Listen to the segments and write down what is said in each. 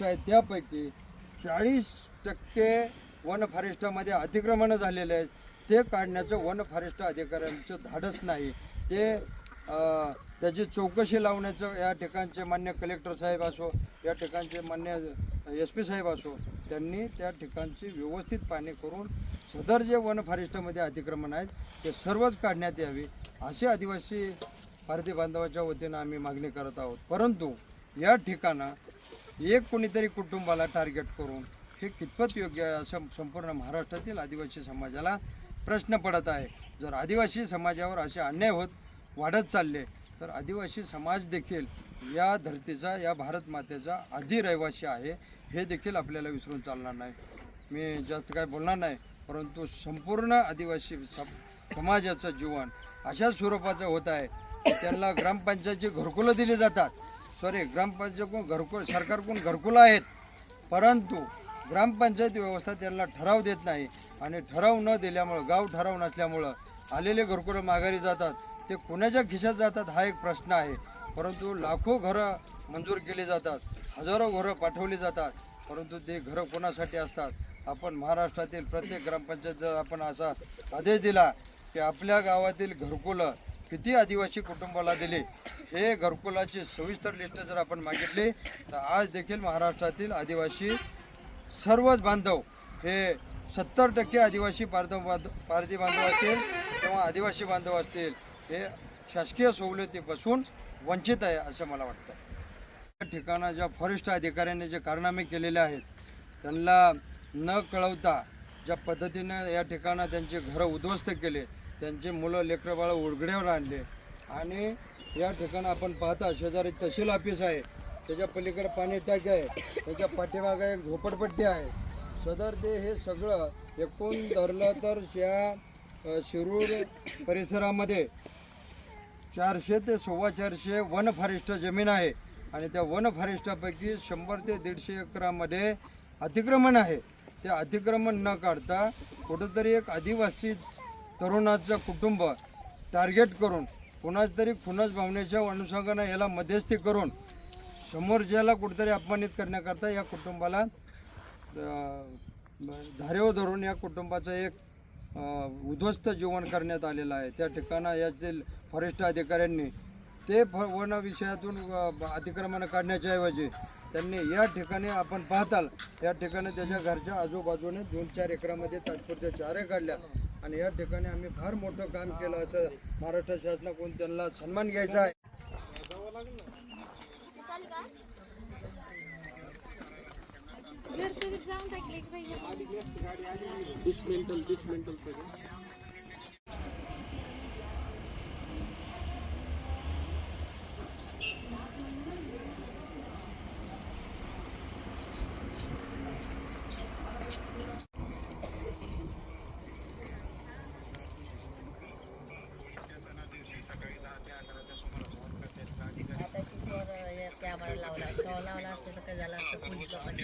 त्यापैकी चाळीस टक्के वन फॉरेस्टामध्ये अतिक्रमणं झालेले आहेत. ते काढण्याचं वन फॉरेस्ट अधिकाऱ्यांचं धाडस नाही. ते त्याची चौकशी लावण्याचं या ठिकाणचे मान्य कलेक्टर साहेब असो या ठिकाणचे मान्य एस पी साहेब असो त्यांनी त्या ठिकाणची व्यवस्थित पाहणी करून सदर जे वन फॉरेस्टमध्ये अतिक्रमण आहेत ते सर्वच काढण्यात यावी असे आदिवासी भारतीय बांधवाच्या वतीनं आम्ही मागणी करत आहोत. परंतु या ठिकाणं एक कोणीतरी कुटुंबाला टार्गेट करून हे कितपत योग्य आहे असं संपूर्ण महाराष्ट्रातील आदिवासी समाजाला प्रश्न पडत आहे. जर आदिवासी समाजावर असे अन्याय होत वाढत चालले तर आदिवासी समाज देखील या धर्तीचा या भारत मातेचा आधी रहिवासी आहे हे देखील आपल्याला विसरून चालणार नाही. मी जास्त काय बोलणार नाही परंतु संपूर्ण आदिवासी सम- समाजाचं जीवन अशा स्वरूपाचं होत आहे. की त्यांना ग्रामपंचायतची घरकुलं दिली जातात. सॉरी ग्रामपंचायतकडून घरकुल सरकारकडून घरकुलं आहेत. परंतु ग्रामपंचायत व्यवस्था त्यांना ठराव देत नाही आणि ठराव न दिल्यामुळं गाव ठराव नसल्यामुळं आलेले घरकुलं माघारी जातात. ते कुणाच्या खिशात जातात हा एक प्रश्न आहे. परंतु लाखो घरं मंजूर केली जातात हजारो घरं पाठवली जातात परंतु ते घरं कोणासाठी असतात? आपण महाराष्ट्रातील प्रत्येक ग्रामपंचायत जर आपण असा आदेश दिला की आपल्या गावातील घरकुलं किती आदिवासी कुटुंबाला दिले? हे घरकुलाची सविस्तर लिस्ट जर आपण मागितली तर आज देखील महाराष्ट्रातील आदिवासी सर्वच बांधव हे सत्तर टक्के आदिवासी पारदव बांध पारधी बांधव असतील किंवा आदिवासी बांधव असतील हे शासकीय सवलतीपासून वंचित आहे असं मला वाटतं. या ठिकाणा ज्या फॉरेस्ट अधिकाऱ्यांनी जे कारनामे केलेले आहेत त्यांना न कळवता ज्या पद्धतीनं या ठिकाणं त्यांचे घरं उद्ध्वस्त केले त्यांचे मुलं लेकरं बाळं उडगड्यावर आणले आणि या ठिकाणी आपण पाहता शेजारी तहसील ऑफिस आहे. त्याच्या पलीकडे पाणी टाकी आहे. त्याच्या पाठीमागा एक झोपडपट्टी आहे. सदर ते हे सगळं एकूण धरलं तर या शिरूर परिसरामध्ये चारशे ते सव्वा चारशे वन फॉरेस्ट जमीन आहे. आणि त्या वन फॉरेस्टापैकी शंभर ते दीडशे एकरामध्ये अतिक्रमण आहे. ते अतिक्रमण न काढता कुठंतरी एक आदिवासी तरुणाचं कुटुंब टार्गेट करून कोणाच तरी खुनाच भावनेच्या अनुषंगानं याला मध्यस्थी करून समोर ज्याला कुठेतरी अपमानित करण्याकरता या कुटुंबाला धारेव धारेवर धरून या कुटुंबाचं एक उद्ध्वस्त जीवन करण्यात आलेलं आहे. त्या ठिकाणं यातील फॉरेस्ट अधिकाऱ्यांनी ते फ वन विषयातून अतिक्रमण काढण्याच्या ऐवजी त्यांनी या ठिकाणी आपण पाहताल या ठिकाणी त्याच्या घरच्या आजूबाजूने दोन चार एकरामध्ये तात्पुरत्या चाऱ्या काढल्या. आणि या ठिकाणी आम्ही फार मोठं काम केलं असं महाराष्ट्र शासनाकडून त्यांना सन्मान घ्यायचा आहे. जाऊन टाकले की आम्हाला लावला. तो लावला असतो तर काय झालं असतं? पोलीस लोकांनी.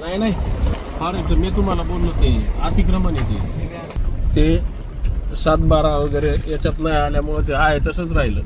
नाही नाही. फार येतो मी तुम्हाला बोललो ते अतिक्रमण येते ते. सात बारा वगैरे याच्यात नाही आल्यामुळे ते आहे तसंच राहिलं.